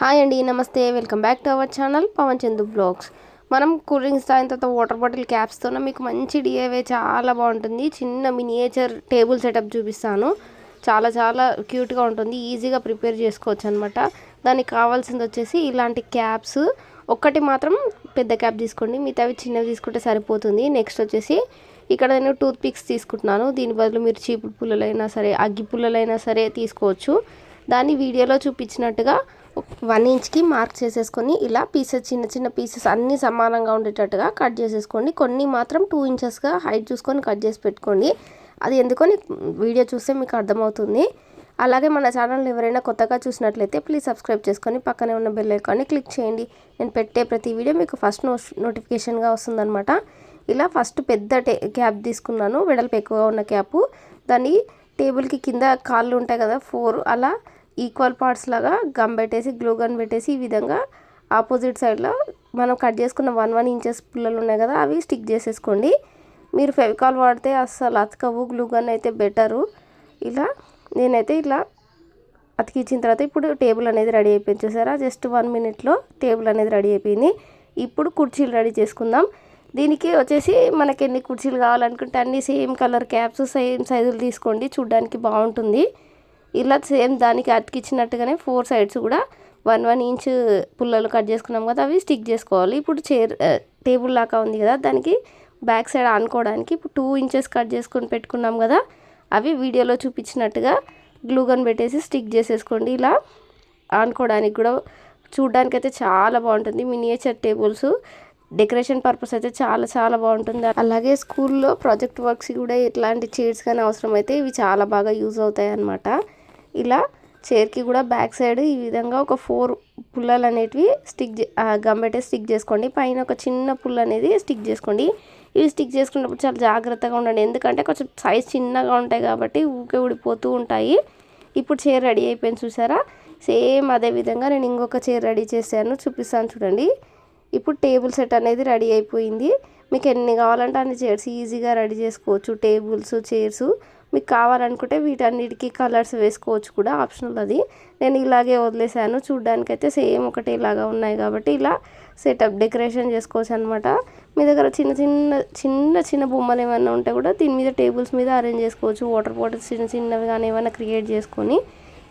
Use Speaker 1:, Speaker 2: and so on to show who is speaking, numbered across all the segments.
Speaker 1: Hi అండి నమస్తే. Welcome back to our channel Pavan Chandu vlogs. మనం కూల్ డ్రింక్స్ తాగిన తర్వాత వాటర్ బాటిల్ క్యాప్స్తోనే మీకు మంచి డిఏవే చాలా బాగుంటుంది. చిన్న మినియేచర్ టేబుల్ సెటప్ చూపిస్తాను. చాలా చాలా క్యూట్గా ఉంటుంది. ఈజీగా ప్రిపేర్ చేసుకోవచ్చు అనమాట దానికి కావాల్సింది వచ్చేసి ఇలాంటి క్యాప్స్. ఒక్కటి మాత్రం పెద్ద క్యాప్ తీసుకోండి. మిగతావి చిన్నవి తీసుకుంటే సరిపోతుంది. నెక్స్ట్ వచ్చేసి ఇక్కడ నేను టూత్ పిక్స్ తీసుకుంటున్నాను. దీని బదులు మీరు చీపుడు పుల్లలైనా సరే అగ్గి పుల్లలైనా సరే తీసుకోవచ్చు. దాన్ని వీడియోలో చూపించినట్టుగా వన్ ఇంచ్కి మార్క్ చేసేసుకొని ఇలా పీసెస్ చిన్న చిన్న పీసెస్ అన్నీ సమానంగా ఉండేటట్టుగా కట్ చేసేసుకోండి. కొన్ని మాత్రం టూ ఇంచెస్గా హైట్ చూసుకొని కట్ చేసి పెట్టుకోండి. అది ఎందుకో వీడియో చూస్తే మీకు అర్థమవుతుంది. అలాగే మన ఛానల్ ఎవరైనా కొత్తగా చూసినట్లయితే ప్లీజ్ సబ్స్క్రైబ్ చేసుకొని పక్కనే ఉన్న బెల్ ఐకాన్ని క్లిక్ చేయండి. నేను పెట్టే ప్రతి వీడియో మీకు ఫస్ట్ నో నోటిఫికేషన్గా వస్తుందన్నమాట. ఇలా ఫస్ట్ పెద్ద టే క్యాప్ తీసుకున్నాను. వెడల్పు ఎక్కువగా ఉన్న క్యాపు. దాన్ని టేబుల్కి కింద కాళ్ళు ఉంటాయి కదా ఫోర్ అలా ఈక్వల్ పార్ట్స్ లాగా గమ్ పెట్టేసి గ్లూ గన్ పెట్టేసి ఈ విధంగా ఆపోజిట్ సైడ్లో మనం కట్ చేసుకున్న వన్ వన్ ఇంచెస్ పుల్లలు ఉన్నాయి కదా అవి స్టిక్ చేసేసుకోండి. మీరు ఫెవికాల్ వాడితే అస్సలు అతకవు గ్లూ గన్ అయితే బెటరు. ఇలా నేనైతే ఇలా అతికించిన తర్వాత ఇప్పుడు టేబుల్ అనేది రెడీ అయిపోయింది చూసారా? జస్ట్ వన్ మినిట్లో టేబుల్ అనేది రెడీ అయిపోయింది. ఇప్పుడు కుర్చీలు రెడీ చేసుకుందాం. దీనికి వచ్చేసి మనకి ఎన్ని కుర్చీలు కావాలనుకుంటే అన్ని సేమ్ కలర్ క్యాప్స్ సేమ్ సైజులు తీసుకోండి. చూడ్డానికి బాగుంటుంది. ఇలా సేమ్ దానికి అతికిచ్చినట్టుగానే ఫోర్ సైడ్స్ కూడా వన్ వన్ ఇంచ్ పుల్లలు కట్ చేసుకున్నాం కదా అవి స్టిక్ చేసుకోవాలి. ఇప్పుడు చైర్ టేబుల్ లాగా ఉంది కదా దానికి బ్యాక్ సైడ్ ఆనుకోవడానికి ఇప్పుడు టూ ఇంచెస్ కట్ చేసుకొని పెట్టుకున్నాం కదా అవి వీడియోలో చూపించినట్టుగా గ్లూగన్ పెట్టేసి స్టిక్ చేసేసుకోండి. ఇలా ఆనుకోవడానికి కూడా చూడ్డానికి అయితే చాలా బాగుంటుంది. మినియేచర్ టేబుల్స్ డెకరేషన్ పర్పస్ అయితే చాలా చాలా బాగుంటుంది. అలాగే స్కూల్లో ప్రాజెక్ట్ వర్క్స్ కూడా ఇట్లాంటి చైర్స్ కానీ అవసరం అయితే ఇవి చాలా బాగా యూజ్ అవుతాయి అన్నమాట ఇలా చైర్కి కూడా బ్యాక్ సైడ్ ఈ విధంగా ఒక ఫోర్ పుల్లలు అనేటివి స్టిక్ గమ్ స్టిక్ చేసుకోండి. పైన ఒక చిన్న పుల్ల అనేది స్టిక్ చేసుకోండి. ఇవి స్టిక్ చేసుకున్నప్పుడు చాలా జాగ్రత్తగా ఉండండి. ఎందుకంటే కొంచెం సైజ్ చిన్నగా ఉంటాయి కాబట్టి ఊకే ఊడిపోతూ ఉంటాయి. ఇప్పుడు చైర్ రెడీ అయిపోయింది చూసారా? సేమ్ అదే విధంగా నేను ఇంకొక చైర్ రెడీ చేశాను. చూపిస్తాను చూడండి. ఇప్పుడు టేబుల్ సెట్ అనేది రెడీ అయిపోయింది. మీకు ఎన్ని కావాలంటే అన్ని చైర్స్ ఈజీగా రెడీ చేసుకోవచ్చు. టేబుల్స్ చైర్స్ మీకు కావాలనుకుంటే వీటన్నిటికీ కలర్స్ వేసుకోవచ్చు కూడా ఆప్షనల్ అది. నేను ఇలాగే వదిలేసాను. చూడ్డానికి అయితే సేమ్ ఒకటి ఇలాగా ఉన్నాయి కాబట్టి ఇలా సెటప్ డెకరేషన్ చేసుకోవచ్చు అనమాట మీ దగ్గర చిన్న చిన్న చిన్న చిన్న బొమ్మలు ఏమైనా ఉంటే కూడా దీని మీద టేబుల్స్ మీద అరేంజ్ చేసుకోవచ్చు. వాటర్ బాటిల్స్ చిన్న చిన్నవి కానీ ఏమైనా క్రియేట్ చేసుకొని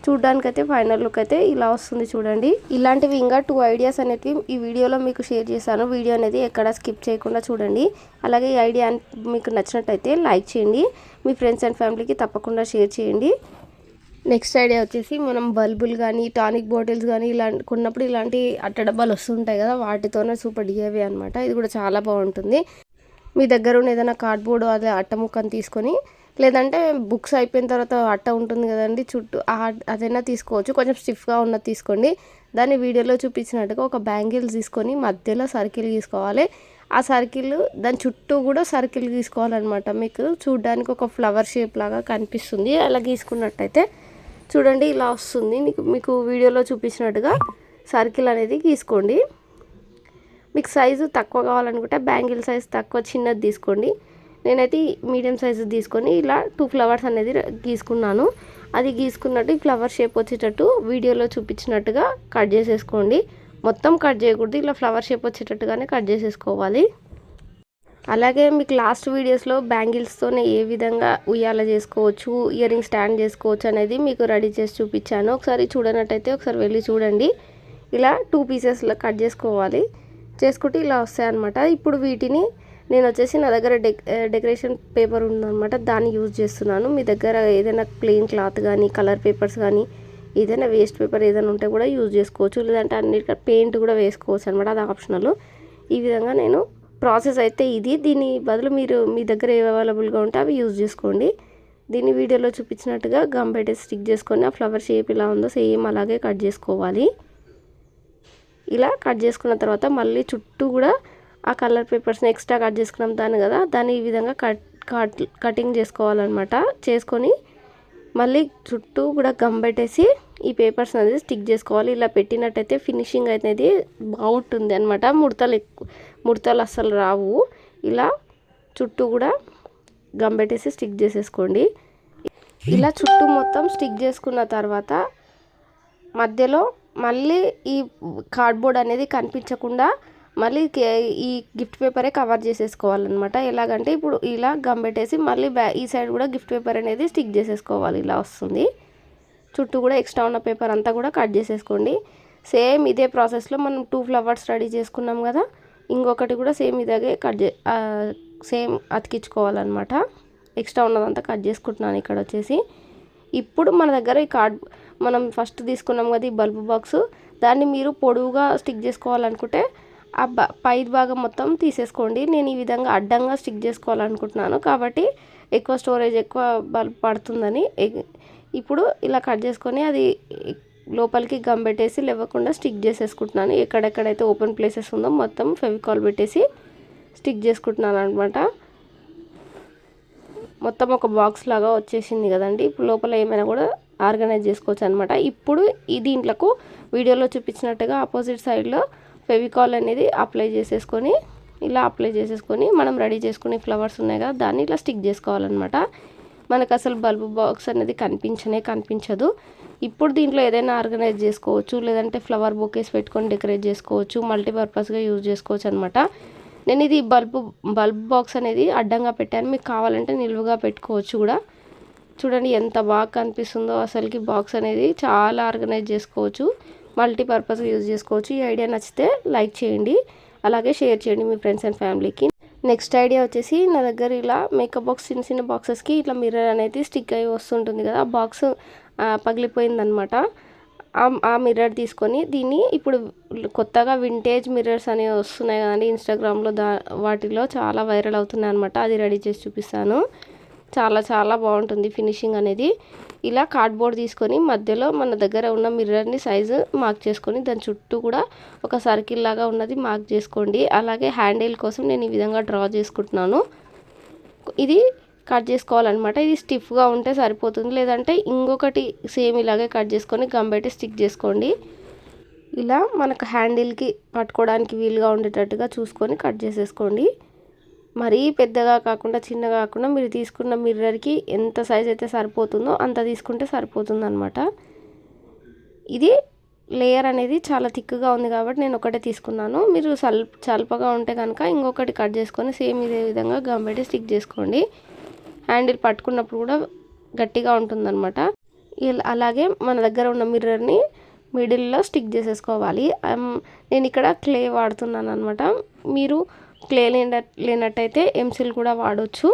Speaker 1: చూడ్డానికి అయితే ఫైనల్ లుక్ అయితే ఇలా వస్తుంది చూడండి. ఇలాంటివి ఇంకా టూ ఐడియాస్ అనేవి ఈ వీడియోలో మీకు షేర్ చేశాను. వీడియో అనేది ఎక్కడ స్కిప్ చేయకుండా చూడండి. అలాగే ఈ ఐడియా మీకు నచ్చినట్టయితే లైక్ చేయండి. మీ ఫ్రెండ్స్ అండ్ ఫ్యామిలీకి తప్పకుండా షేర్ చేయండి. నెక్స్ట్ ఐడియా వచ్చేసి మనం బల్బులు కానీ టానిక్ బాటిల్స్ కానీ ఇలాంటి కొన్నప్పుడు ఇలాంటి అట్ట డబ్బాలు వస్తుంటాయి కదా వాటితోనే సూపర్ డిఏవి అనమాట ఇది కూడా చాలా బాగుంటుంది. మీ దగ్గర ఉన్న ఏదైనా కార్డ్బోర్డ్ అదే అట్ట ముక్కని తీసుకొని లేదంటే బుక్స్ అయిపోయిన తర్వాత అట్ట ఉంటుంది కదండి చుట్టూ అదైనా తీసుకోవచ్చు. కొంచెం స్టిఫ్గా ఉన్నది తీసుకోండి. దాన్ని వీడియోలో చూపించినట్టుగా ఒక బ్యాంగిల్స్ తీసుకొని మధ్యలో సర్కిల్ తీసుకోవాలి ఆ సర్కిల్ దాని చుట్టూ కూడా సర్కిల్ తీసుకోవాలన్నమాట మీకు చూడడానికి ఒక ఫ్లవర్ షేప్ లాగా కనిపిస్తుంది. అలా గీసుకున్నట్టయితే చూడండి ఇలా వస్తుంది. మీకు మీకు వీడియోలో చూపించినట్టుగా సర్కిల్ అనేది గీసుకోండి. మీకు సైజు తక్కువ కావాలనుకుంటే బ్యాంగిల్ సైజ్ తక్కువ చిన్నది తీసుకోండి. నేనైతే మీడియం సైజు తీసుకొని ఇలా టూ ఫ్లవర్స్ అనేది గీసుకున్నాను. అది గీసుకున్నట్టు ఈ ఫ్లవర్ షేప్ వచ్చేటట్టు వీడియోలో చూపించినట్టుగా కట్ చేసేసుకోండి. మొత్తం కట్ చేయకూడదు ఇలా ఫ్లవర్ షేప్ వచ్చేటట్టుగానే కట్ చేసేసుకోవాలి. అలాగే మీకు లాస్ట్ వీడియోస్లో బ్యాంగిల్స్తోనే ఏ విధంగా ఉయ్యాల చేసుకోవచ్చు ఇయర్ రింగ్ స్టాండ్ చేసుకోవచ్చు అనేది మీకు రెడీ చేసి చూపించాను. ఒకసారి చూడనట్టయితే ఒకసారి వెళ్ళి చూడండి. ఇలా టూ పీసెస్లో కట్ చేసుకోవాలి. చేసుకుంటే ఇలా వస్తాయి అనమాట ఇప్పుడు వీటిని నేను వచ్చేసి నా దగ్గర డెక్ డెకరేషన్ పేపర్ ఉందన్నమాట. దాన్ని యూజ్ చేస్తున్నాను. మీ దగ్గర ఏదైనా ప్లెయిన్ క్లాత్ కానీ కలర్ పేపర్స్ కానీ ఏదైనా వేస్ట్ పేపర్ ఏదైనా ఉంటే కూడా యూజ్ చేసుకోవచ్చు. లేదంటే అన్నిటికీ పెయింట్ కూడా వేసుకోవచ్చు అనమాట అది ఆప్షనల్. ఈ విధంగా నేను ప్రాసెస్ అయితే ఇది. దీని బదులు మీరు మీ దగ్గర ఏవి అవైలబుల్గా ఉంటే అవి యూజ్ చేసుకోండి. దీన్ని వీడియోలో చూపించినట్టుగా గమ్ పెట్టేసి స్టిక్ చేసుకొని ఆ ఫ్లవర్ షేప్ ఇలా ఉందో సేమ్ అలాగే కట్ చేసుకోవాలి. ఇలా కట్ చేసుకున్న తర్వాత మళ్ళీ చుట్టూ కూడా ఆ కలర్ పేపర్స్ని ఎక్స్ట్రా కట్ చేసుకున్నాం దాన్ని కదా దాన్ని ఈ విధంగా కట్ కట్ కటింగ్ చేసుకోవాలన్నమాట. చేసుకొని మళ్ళీ చుట్టూ కూడా గమ్ పెట్టేసి ఈ పేపర్స్ అనేది స్టిక్ చేసుకోవాలి. ఇలా పెట్టినట్టయితే ఫినిషింగ్ అనేది బాగుంటుంది అనమాట ముడతలు ఎక్కువ ముడతలు అస్సలు రావు. ఇలా చుట్టూ కూడా గమ్ పెట్టేసి స్టిక్ చేసేసుకోండి. ఇలా చుట్టూ మొత్తం స్టిక్ చేసుకున్న తర్వాత మధ్యలో మళ్ళీ ఈ కార్డ్బోర్డ్ అనేది కనిపించకుండా మళ్ళీ కే- ఈ గిఫ్ట్ పేపరే కవర్ చేసేసుకోవాలన్నమాట. ఎలాగంటే ఇప్పుడు ఇలా గమ్ పెట్టేసి మళ్ళీ బ్యా ఈ సైడ్ కూడా గిఫ్ట్ పేపర్ అనేది స్టిక్ చేసేసుకోవాలి. ఇలా వస్తుంది. చుట్టూ కూడా ఎక్స్ట్రా ఉన్న పేపర్ అంతా కూడా కట్ చేసేసుకోండి. సేమ్ ఇదే ప్రాసెస్లో మనం టూ ఫ్లవర్స్ రెడీ చేసుకున్నాం కదా. ఇంకొకటి కూడా సేమ్ ఇలాగే కట్ చే సేమ్ అతికించుకోవాలన్నమాట. ఎక్స్ట్రా ఉన్నదంతా కట్ చేసుకుంటున్నాను ఇక్కడ వచ్చేసి. ఇప్పుడు మన దగ్గర ఈ కార్డ్ మనం ఫస్ట్ తీసుకున్నాం కదా ఈ బల్బ్ బాక్స్. దాన్ని మీరు పొడవుగా స్టిక్ చేసుకోవాలనుకుంటే ఆ పై భాగం మొత్తం తీసేసుకోండి. నేను ఈ విధంగా అడ్డంగా స్టిక్ చేసుకోవాలనుకుంటున్నాను. కాబట్టి ఎక్కువ స్టోరేజ్ ఎక్కువ పడుతుందని ఎగ్- ఇప్పుడు ఇలా కట్ చేసుకొని అది లోపలికి గమ్ పెట్టేసి లేవకుండా స్టిక్ చేసేసుకుంటున్నాను. ఎక్కడెక్కడైతే ఓపెన్ ప్లేసెస్ ఉందో మొత్తం ఫెవికాల్ పెట్టేసి స్టిక్ చేసుకుంటున్నాను అనమాట మొత్తం ఒక బాక్స్ లాగా వచ్చేసింది కదండి. ఇప్పుడు లోపల ఏమైనా కూడా ఆర్గనైజ్ చేసుకోవచ్చు అనమాట ఇప్పుడు ఈ దీంట్లకు వీడియోలో చూపించినట్టుగా ఆపోజిట్ సైడ్లో ఫెవికాల్ అనేది అప్లై చేసేసుకొని ఇలా అప్లై చేసేసుకొని మనం రెడీ చేసుకునే ఫ్లవర్స్ ఉన్నాయి కదా దాన్ని ఇలా స్టిక్ చేసుకోవాలన్నమాట. మనకు అసలు బల్బ్ బాక్స్ అనేది కనిపించనే కనిపించదు. ఇప్పుడు దీంట్లో ఏదైనా ఆర్గనైజ్ చేసుకోవచ్చు లేదంటే ఫ్లవర్ బొకేస్ పెట్టుకొని డెకరేట్ చేసుకోవచ్చు మల్టీపర్పస్గా యూజ్ చేసుకోవచ్చు అనమాట నేను ఇది బల్బ్ బల్బ్ బాక్స్ అనేది అడ్డంగా పెట్టాను. మీకు కావాలంటే నిలువుగా పెట్టుకోవచ్చు కూడా. చూడండి ఎంత బాగా కనిపిస్తుందో అసలుకి బాక్స్ అనేది చాలా ఆర్గనైజ్ చేసుకోవచ్చు. మల్టీపర్పస్ యూజ్ చేసుకోవచ్చు. ఈ ఐడియా నచ్చితే లైక్ చేయండి. అలాగే షేర్ చేయండి మీ ఫ్రెండ్స్ అండ్ ఫ్యామిలీకి. నెక్స్ట్ ఐడియా వచ్చేసి నా దగ్గర ఇలా మేకప్ బాక్స్ చిన్న చిన్న బాక్సెస్కి ఇట్లా మిర్రర్ అనేది స్టిక్ అయి వస్తుంటుంది కదా ఆ బాక్స్ పగిలిపోయిందనమాట ఆ- ఆ మిర్రర్ తీసుకొని దీన్ని ఇప్పుడు కొత్తగా వింటేజ్ మిర్రర్స్ అనేవి వస్తున్నాయి కదండి ఇన్స్టాగ్రామ్లో దా వాటిలో చాలా వైరల్ అవుతున్నాయి అనమాట అది రెడీ చేసి చూపిస్తాను. చాలా చాలా బాగుంటుంది ఫినిషింగ్ అనేది. ఇలా కార్డ్బోర్డ్ తీసుకొని మధ్యలో మన దగ్గర ఉన్న మిర్రర్ని సైజు మార్క్ చేసుకొని దాని చుట్టూ కూడా ఒక సర్కిల్ లాగా ఉన్నది మార్క్ చేసుకోండి. అలాగే హ్యాండిల్ కోసం నేను ఈ విధంగా డ్రా చేసుకుంటున్నాను. ఇది కట్ చేసుకోవాలన్నమాట. ఇది స్టిఫ్గా ఉంటే సరిపోతుంది. లేదంటే ఇంకొకటి సేమ్ ఇలాగే కట్ చేసుకొని గమ్ పెట్టి స్టిక్ చేసుకోండి. ఇలా మనకు హ్యాండిల్కి పట్టుకోవడానికి వీలుగా ఉండేటట్టుగా చూసుకొని కట్ చేసేసుకోండి. మరీ పెద్దగా కాకుండా చిన్నగా కాకుండా మీరు తీసుకున్న మిర్రర్కి ఎంత సైజ్ అయితే సరిపోతుందో అంత తీసుకుంటే సరిపోతుంది అనమాట ఇది లేయర్ అనేది చాలా థిక్గా ఉంది కాబట్టి నేను ఒకటే తీసుకున్నాను. మీరు సల్ చల్పగా ఉంటే కనుక ఇంకొకటి కట్ చేసుకొని సేమ్ ఇదే విధంగా గమ్ పెట్టి స్టిక్ చేసుకోండి. హ్యాండిల్ పట్టుకున్నప్పుడు కూడా గట్టిగా ఉంటుందన్నమాట. అలాగే మన దగ్గర ఉన్న మిర్రర్ని మిడిల్లో స్టిక్ చేసేసుకోవాలి. నేను ఇక్కడ క్లే వాడుతున్నాను అనమాట మీరు క్లే లేన లేనట్టయితే ఎంసిల్ కూడా వాడవచ్చు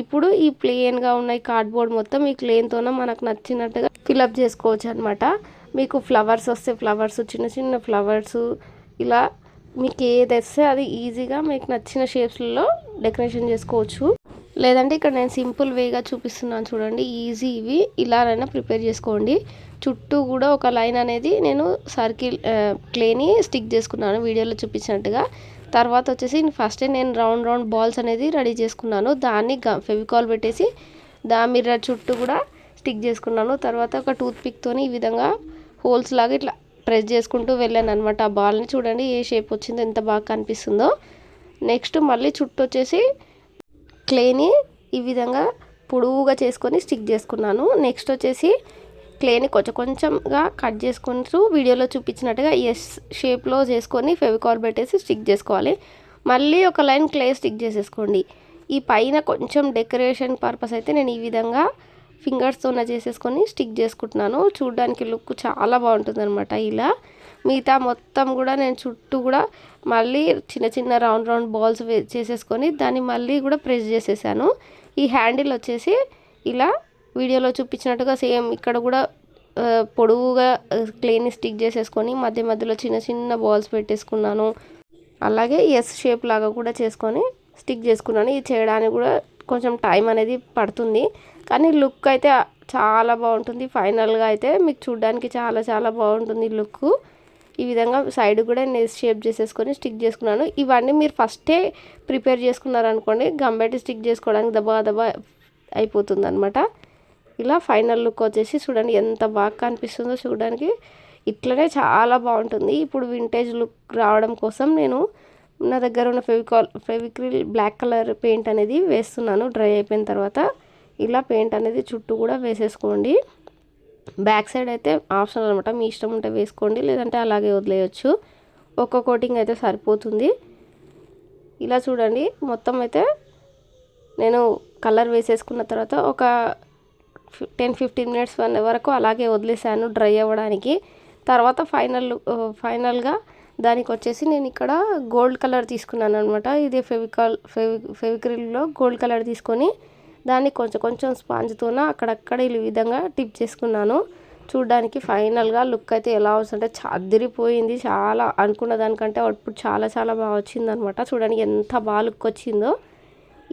Speaker 1: ఇప్పుడు ఈ ప్లెయిన్గా ఉన్న ఈ కార్డ్బోర్డ్ మొత్తం ఈ క్లేన్తోనే మనకు నచ్చినట్టుగా ఫిలప్ చేసుకోవచ్చు అనమాట మీకు ఫ్లవర్స్ వస్తే ఫ్లవర్స్ చిన్న చిన్న ఫ్లవర్స్ ఇలా మీకు ఏది వస్తే అది ఈజీగా మీకు నచ్చిన షేప్స్లలో డెకరేషన్ చేసుకోవచ్చు. లేదంటే ఇక్కడ నేను సింపుల్ వేగా చూపిస్తున్నాను చూడండి ఈజీ ఇవి. ఇలానైనా ప్రిపేర్ చేసుకోండి. చుట్టూ కూడా ఒక లైన్ అనేది నేను సర్కిల్ క్లేని స్టిక్ చేసుకున్నాను వీడియోలో చూపించినట్టుగా. తర్వాత వచ్చేసి ఫస్ట్ నేను రౌండ్ రౌండ్ బాల్స్ అనేది రెడీ చేసుకున్నాను. దాన్ని ఫెవికాల్ పెట్టేసి దా మిర్రర్ చుట్టూ కూడా స్టిక్ చేసుకున్నాను. తర్వాత ఒక టూత్ పిక్తో ఈ విధంగా హోల్స్ లాగా ఇట్లా ప్రెస్ చేసుకుంటూ వెళ్ళాను అనమాట ఆ బాల్ని చూడండి ఏ షేప్ వచ్చిందో ఎంత బాగా కనిపిస్తుందో. నెక్స్ట్ మళ్ళీ చుట్టూ వచ్చేసి క్లేని ఈ విధంగా పొడవుగా చేసుకొని స్టిక్ చేసుకున్నాను. నెక్స్ట్ వచ్చేసి క్లేని కొంచెం కొంచెంగా కట్ చేసుకుంటూ వీడియోలో చూపించినట్టుగా ఎస్ షేప్లో చేసుకొని ఫెవికాల్ పెట్టేసి స్టిక్ చేసుకోవాలి. మళ్ళీ ఒక లైన్ క్లే స్టిక్ చేసేసుకోండి. ఈ పైన కొంచెం డెకరేషన్ పర్పస్ అయితే నేను ఈ విధంగా ఫింగర్స్తోనే చేసేసుకొని స్టిక్ చేసుకుంటున్నాను. చూడడానికి లుక్ చాలా బాగుంటుంది అనమాట ఇలా. మిగతా మొత్తం కూడా నేను చుట్టూ కూడా మళ్ళీ చిన్న చిన్న రౌండ్ రౌండ్ బాల్స్ చేసేసుకొని దాన్ని మళ్ళీ కూడా ప్రెస్ చేసేసాను. ఈ హ్యాండిల్ వచ్చేసి ఇలా వీడియోలో చూపించినట్టుగా సేమ్ ఇక్కడ కూడా పొడవుగా క్లేని స్టిక్ చేసేసుకొని మధ్య మధ్యలో చిన్న చిన్న బాల్స్ పెట్టేసుకున్నాను. అలాగే ఎస్ షేప్ లాగా కూడా చేసుకొని స్టిక్ చేసుకున్నాను. ఇది చేయడానికి కూడా కొంచెం టైం అనేది పడుతుంది. కానీ లుక్ అయితే చాలా బాగుంటుంది. ఫైనల్గా అయితే మీకు చూడడానికి చాలా చాలా బాగుంటుంది లుక్ ఈ విధంగా సైడ్ కూడా నేను షేప్ చేసేసుకొని స్టిక్ చేసుకున్నాను. ఇవన్నీ మీరు ఫస్టే ప్రిపేర్ చేసుకున్నారనుకోండి గంబెట్టి స్టిక్ చేసుకోవడానికి దబా దబా అయిపోతుంది అనమాట ఇలా ఫైనల్ లుక్ వచ్చేసి చూడండి ఎంత బాగా కనిపిస్తుందో చూడడానికి. ఇట్లనే చాలా బాగుంటుంది. ఇప్పుడు వింటేజ్ లుక్ రావడం కోసం నేను నా దగ్గర ఉన్న Fevicol Fevicryl black colour paint అనేది వేస్తున్నాను. డ్రై అయిపోయిన తర్వాత ఇలా పెయింట్ అనేది చుట్టూ కూడా వేసేసుకోండి. బ్యాక్ సైడ్ అయితే ఆప్షనల్ అనమాట మీ ఇష్టం ఉంటే వేసుకోండి లేదంటే అలాగే వదిలేయచ్చు. ఒక్క కోటింగ్ అయితే సరిపోతుంది. ఇలా చూడండి మొత్తం అయితే నేను కలర్ వేసేసుకున్న తర్వాత ఒక టెన్ ఫిఫ్టీన్ మినిట్స్ వరకు అలాగే వదిలేసాను డ్రై అవ్వడానికి. తర్వాత ఫైనల్ ఫైనల్గా దానికి వచ్చేసి నేను ఇక్కడ గోల్డ్ కలర్ తీసుకున్నాను అనమాట ఇదే ఫెవికాల్ ఫెవి ఫెవిక్రిల్లో గోల్డ్ కలర్ తీసుకొని దాన్ని కొంచెం కొంచెం స్పాంజ్తోన అక్కడక్కడ ఈ విధంగా టిప్ చేసుకున్నాను. చూడడానికి ఫైనల్గా లుక్ అయితే ఎలా వస్తుంటే చదిరిపోయింది. చాలా అనుకున్న దానికంటే అవుట్పుట్ చాలా చాలా బాగా వచ్చింది అనమాట చూడడానికి ఎంత బాగా లుక్ వచ్చిందో.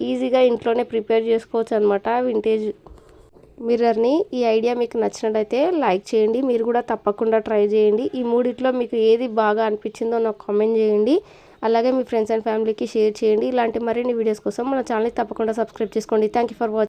Speaker 1: ఈజీగా ఇంట్లోనే ప్రిపేర్ చేసుకోవచ్చు అనమాట వింటేజ్ మిర్రర్ని ఈ ఐడియా మీకు నచ్చినట్టయితే లైక్ చేయండి. మీరు కూడా తప్పకుండా ట్రై చేయండి. ఈ మూడిట్లో మీకు ఏది బాగా అనిపించిందో నాకు కామెంట్ చేయండి. అలాగే మీ ఫ్రెండ్స్ అండ్ ఫ్యామిలీకి షేర్ చేయండి. ఇలాంటి మరిన్ని వీడియోస్ కోసం మన ఛానల్ని తప్పకుండా సబ్స్క్రైబ్ చేసుకోండి. Thank you for watching